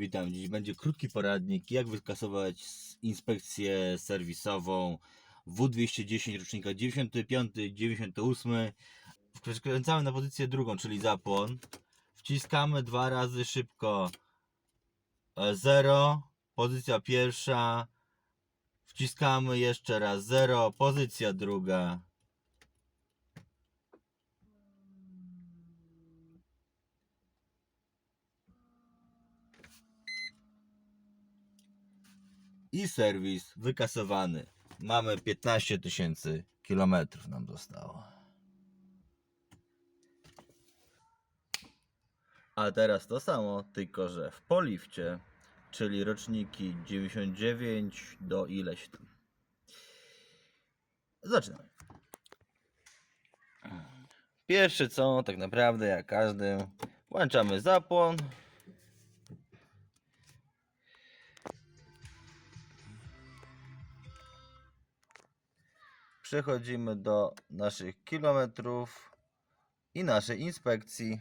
Witam. Dziś będzie krótki poradnik, jak wykasować inspekcję serwisową W210 rocznika 95-98. Wkręcamy na pozycję drugą, czyli zapłon. Wciskamy dwa razy szybko 0, pozycja pierwsza. Wciskamy jeszcze raz 0, pozycja druga. I serwis wykasowany. Mamy 15 tysięcy kilometrów nam zostało. A teraz to samo, tylko że w polifcie, czyli roczniki 99 do ileś tam. Zaczynamy. Pierwsze co, tak naprawdę jak każdy, włączamy zapłon. Przechodzimy do naszych kilometrów i naszej inspekcji.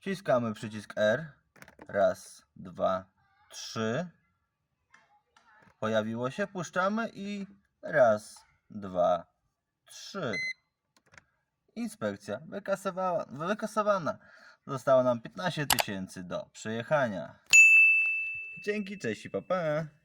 Wciskamy przycisk R. Raz, dwa, trzy. Pojawiło się, puszczamy i raz, dwa, trzy. Inspekcja wykasowała, wykasowana. Zostało nam 15 tysięcy do przejechania. Dzięki, cześć i pa, pa.